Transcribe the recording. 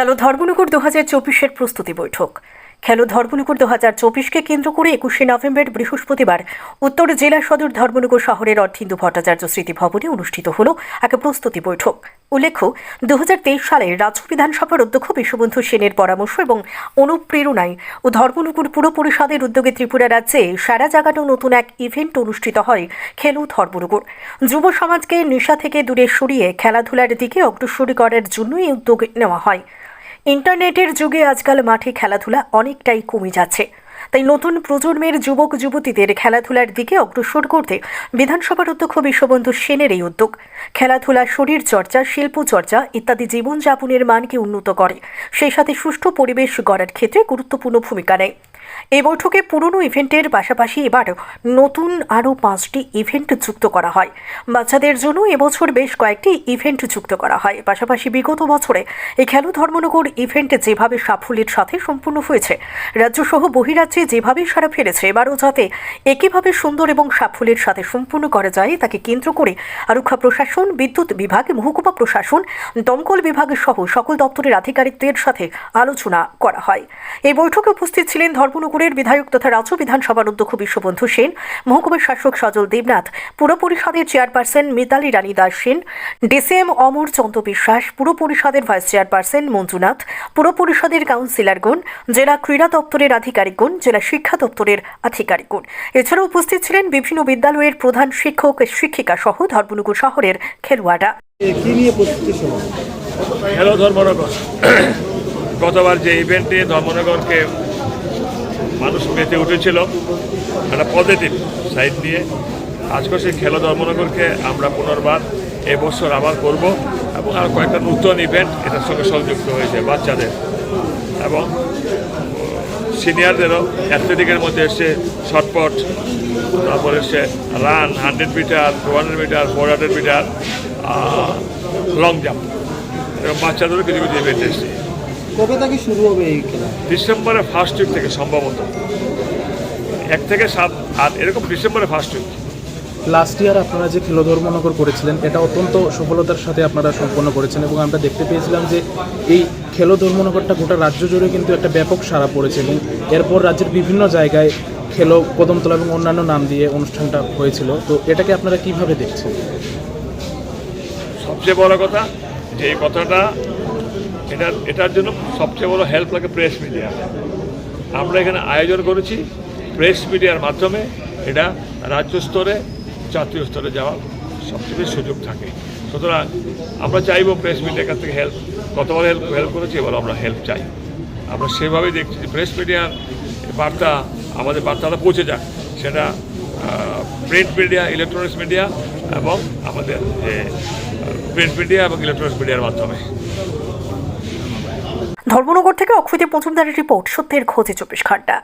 খেলো ধর্মনগর দু হাজার চব্বিশের প্রস্তুতি বৈঠক। খেলো ধর্মনগর দু হাজার চব্বিশকে কেন্দ্র করে একুশে নভেম্বর বৃহস্পতিবার উত্তর জেলা সদর ধর্মনগর শহরের অর্থিন্দু ভট্টাচার্য স্মৃতি ভবনে অনুষ্ঠিত হল এক প্রস্তুতি বৈঠক। উল্লেখ্য দু হাজার তেইশ সালে রাজ্য বিধানসভার অধ্যক্ষ বিশ্ববন্ধু সেনের পরামর্শ এবং অনুপ্রেরণায় ও ধর্মনগর পুর পরিষদের উদ্যোগে ত্রিপুরা রাজ্যে সারা জাগানো নতুন এক ইভেন্ট অনুষ্ঠিত হয় খেলো ধর্মনগর। যুব সমাজকে নেশা থেকে দূরে সরিয়ে খেলাধুলার দিকে অগ্রসর করার জন্য এই উদ্যোগ নেওয়া হয়। ইন্টারনেটের যুগে আজকাল মাঠে খেলাধুলা অনেকটাই কমে যাচ্ছে। তাই নতুন প্রজন্মের যুবক যুবতীদের খেলাধুলার দিকে অগ্রসর করতে বিধানসভার অধ্যক্ষ বিশ্ববন্ধু সেনের এই উদ্যোগ। খেলাধুলা শরীর চর্চা শিল্প চর্চা ইত্যাদি জীবনযাপনের মানকে উন্নত করে। সেই সাথে সুষ্ঠু পরিবেশ গড়ার ক্ষেত্রে গুরুত্বপূর্ণ ভূমিকা নেয়। এই বৈঠকে পুরনো ইভেন্টের পাশাপাশি এবার নতুন আরও পাঁচটি ইভেন্ট যুক্ত করা হয়। বাচ্চাদের জন্য এবছর বেশ কয়েকটি ইভেন্ট যুক্ত করা হয়। পাশাপাশি বিগত বছরে এই খেলো ধর্মনগর ইভেন্ট যেভাবে সাফল্যের সাথে সম্পূর্ণ হয়েছে, রাজ্যসহ বহিরাজ্যে যেভাবে সারা ফেলেছে, এবারও যাতে একইভাবে সুন্দর এবং সাফল্যের সাথে সম্পূর্ণ করা যায়, তাকে কেন্দ্র করে আরক্ষা প্রশাসন, বিদ্যুৎ বিভাগ, মহকুমা প্রশাসন, দমকল বিভাগ সহ সকল দপ্তরের আধিকারিকদের সাথে আলোচনা করা হয়। এই বৈঠকে উপস্থিত ছিলেন ধর্মনগরের বিধায়ক তথা রাজ্য বিধানসভার অধ্যক্ষ বিশ্ববন্ধু সেন মহকুমার শাসক সজল দেবনাথ পুর পরিষদের চেয়ারপারসন মিতালি রানী দাস সেন ডিসিএম অমর চন্দ্র বিশ্বাস পুর পরিষদের ভাইস চেয়ারপারসন মঞ্জুনাথ পুর পরিষদের কাউন্সিলরগণ জেলা ক্রীড়া দপ্তরের আধিকারিকগণ জেলা শিক্ষা দপ্তরের আধিকারিকগণ এছাড়াও উপস্থিত ছিলেন বিভিন্ন বিদ্যালয়ের প্রধান শিক্ষক শিক্ষিকা সহ ধর্মনগর শহরের খেলোয়াড়রা। গতবার যে ইভেন্টে ধর্মনগরকে মানুষ মেতে উঠেছিল। একটা পজিটিভ সাইড দিয়ে। আজকে সেই খেলো ধর্মনগরকে আমরা পুনর্বার এবছর আবার করব এবং আর কয়েকটা নতুন ইভেন্ট এটার সঙ্গে সংযুক্ত হয়েছে বাচ্চাদের। এবং সিনিয়রদেরও অ্যাথলেটিকের মধ্যে এসছে শটপট তারপরে এসছে run hundred metre two hundred metre four hundred metre long jump এবং বাচ্চাদেরও কিছু কিছু ইভেন্ট এসছে। কবে থেকে শুরু হবে এই খেলা? ডিসেম্বরের ফার্স্ট উইক থেকে সম্ভবত। এক থেকে সাত আর এরকম ডিসেম্বরের ফার্স্ট উইক লাস্ট ইয়ার আপনারা যে খেলো ধর্মনগর করেছিলেন এটা অত্যন্ত সফলতার সাথে আপনারা সম্পন্ন করেছেন এবং আমরা দেখতে পেয়েছিলাম যে এই খেলো ধর্মনগরটা গোটা রাজ্য জুড়ে কিন্তু একটা ব্যাপক সাড়া পড়েছে এবং এরপর রাজ্যের বিভিন্ন জায়গায় খেলো কদমতলা এবং অন্যান্য নাম দিয়ে অনুষ্ঠানটা হয়েছিল। তো এটাকে আপনারা কীভাবে দেখছেন? সবচেয়ে বড় কথা যে এই কথাটা এটার এটার জন্য সবচেয়ে বড় হেল্প লাগে প্রেস মিডিয়া আমরা এখানে আয়োজন করেছি প্রেস মিডিয়ার মাধ্যমে এটা রাজ্য স্তরে, জাতীয় স্তরে যাওয়ার সবচেয়ে সুযোগ থাকে। সুতরাং আমরা চাইব প্রেস মিডিয়ার কাছ থেকে হেল্প কতবার হেল্প হেল্প করেছি, এবার আমরা হেল্প চাই। আমরা সেভাবেই দেখছি যে প্রেস মিডিয়ার বার্তা, আমাদের বার্তাটা পৌঁছে যাক। সেটা প্রিন্ট মিডিয়া ইলেকট্রনিক্স মিডিয়া এবং আমাদের যে প্রিন্ট মিডিয়া এবং ইলেকট্রনিক্স মিডিয়ার মাধ্যমে। ধর্মনগর থেকে অক্ষয়দীপ মজুমদারের রিপোর্ট সত্যের খোঁজে চব্বিশ ঘণ্টা।